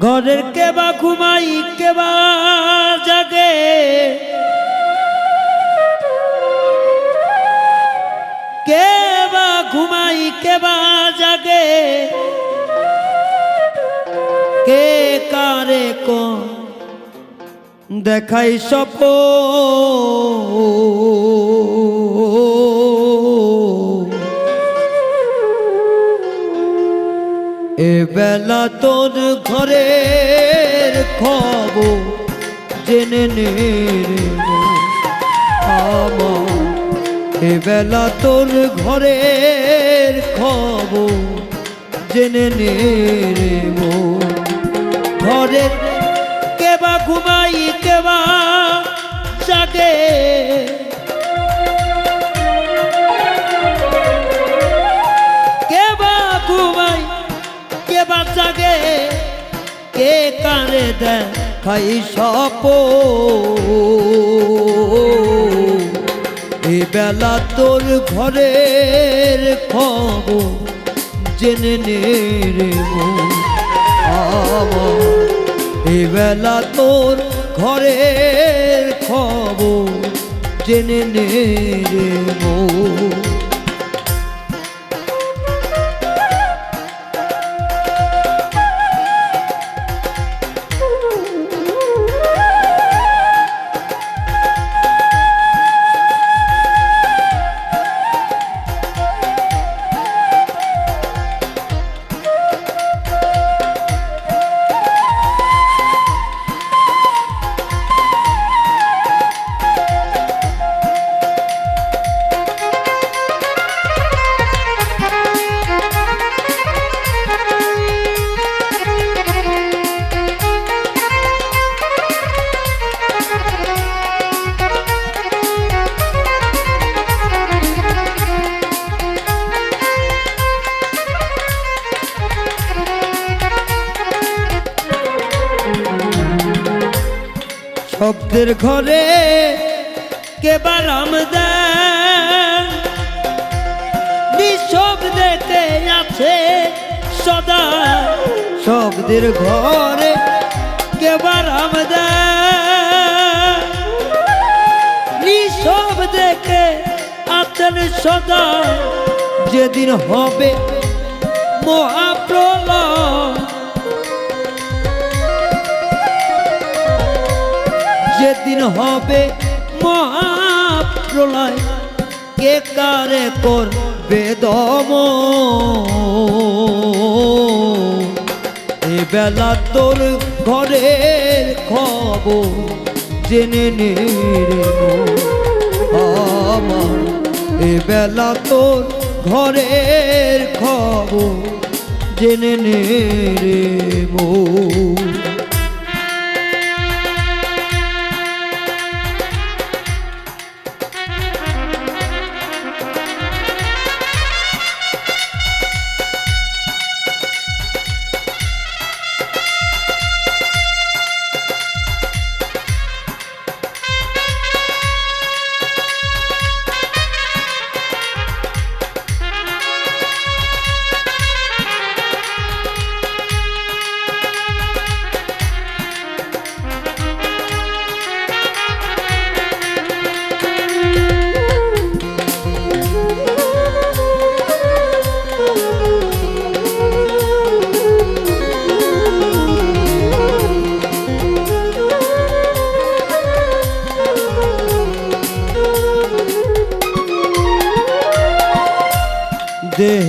ঘরের কেবা ঘুমাই কেবা জাগে। কেবা ঘুমাই কেবা জাগে। কে কারে কোন দেখাই সপ এ বেলা তোর ঘরের খব জেনে এ বেলা তোর ঘরের খব জেনে নে জাগে কে কারে দেখাই সপ এ বেলা তোর ঘরের খবর জেনে নে রে এ বেলা তোর ঘরের খবর জেনে নে মন। শব্দের ঘরে কেবার আমদান নিঃশব্দেতে আছে সদা। শব্দের ঘরে কেবার আমদান নিঃশব্দেকে আছেন সদা। যেদিন হবে মহাপ্রলয় যেদিন হবে মহাপ্রলয়। কে কারে করবে দম? এ বেলা তোর ঘরের খবর জেনে নে। আমার এ বেলা তোর ঘরের খবর জেনে নে রে মন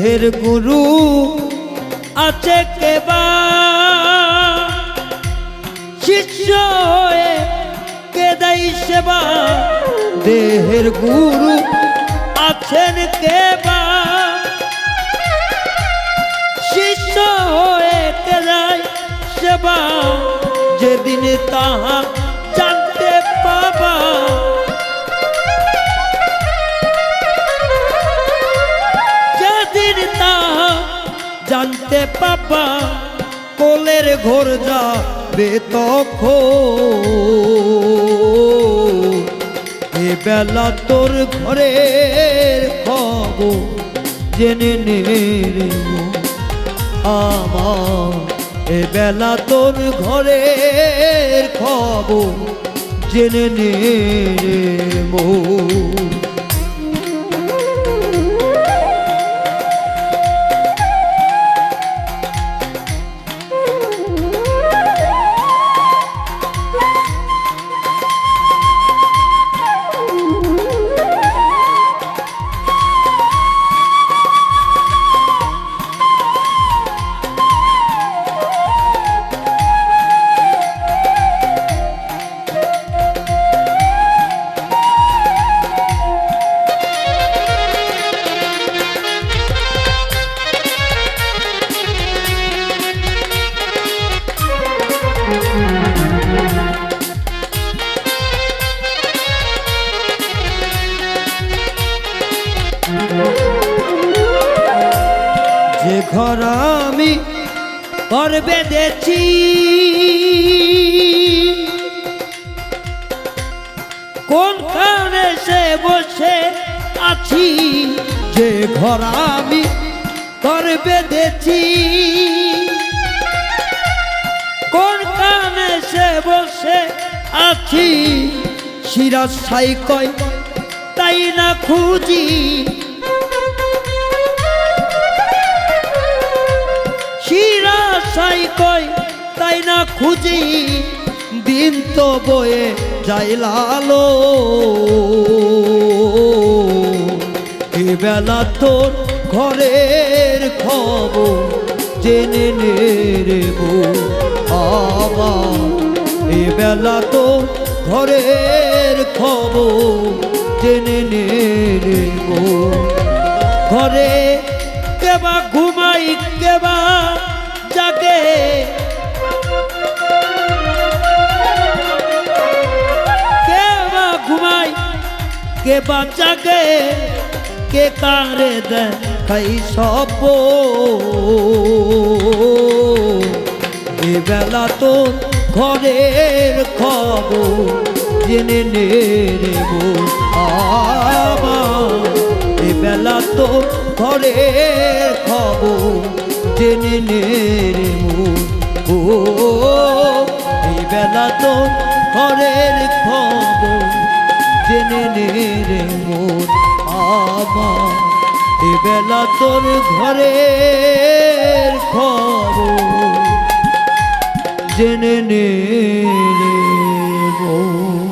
দেহের গুরু আছে কেবা শিষ্য হয়ে কেদাই সেবা? দেহের গুরু আছেন কেবা শিষ্য হয়ে কেদাই সেবা? যেদিন তাহা জানতে জানতে পাপা কোলের ঘোর যাবে তখন। এ বেলা তোর ঘরের খবর জেনে নে আমার এ বেলা তোর ঘরের খবর জেনে নে রে যে ঘর আমি ঘর বেঁধেছি, কোন কারণে সে বসে আছি? যে ঘর আমি ঘর বেঁধেছি, কোন কারণে সে বসে আছি? সিরাজ সাই কয়, তাই না খুঁজি? সাই কই? তাই না খুঁজি? দিন তো বয়ে যাই লালো। বেলা তোর ঘরের খবর জেনে নে রে বউ আমার এ বেলা তো ঘরের খবর জেনে নে রে বউ ঘরে কেবা ঘুমাই কেবা জাগে। কেবা ঘুমাই কেবা জাগে কে কারে দেখাই সব বেলা তো ঘরের খবর জেনে নে রে আমার বেলা তো ঘরের খবর জেনে নে রে মন ও এই বেলা তো ঘরের খবর। জেনে নে রে মন আমার। এ বেলা তোর ঘরের খবর। জেনে নে রে মন